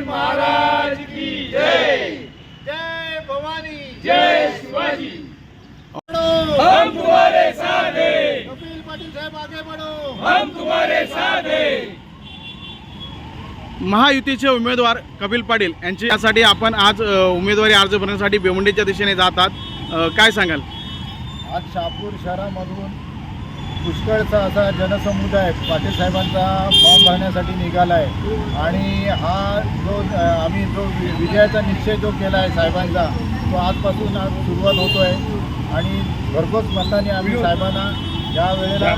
महाराज की जय। जय भवानी। जय शिवाजी। हम तुम्हारे साथ हैं। कपिल आगे बढ़ो हम तुम्हारे साथ हैं। महायुतीचे उमेदवार कपिल पाटील यांची यासाठी आपण आज उमेदवारी अर्ज भरण्यासाठी भिवंडीच्या दिशेने जातात. काय सांगाल? आज शहापूर शहरामधून पुष्कळचा असा जनसमुदाय पाटील साहेबांचा फॉर्म भरण्यासाठी निघाला आहे आणि हा जो आम्ही जो विजयाचा निश्चय जो केला आहे साहेबांचा तो आजपासून आज सुरुवात होतो आहे आणि भरघोस मताने आम्ही साहेबांना या वेळेला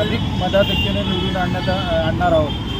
अधिक मताधिक्याने निवडून आणण्याचा आणणार आहोत.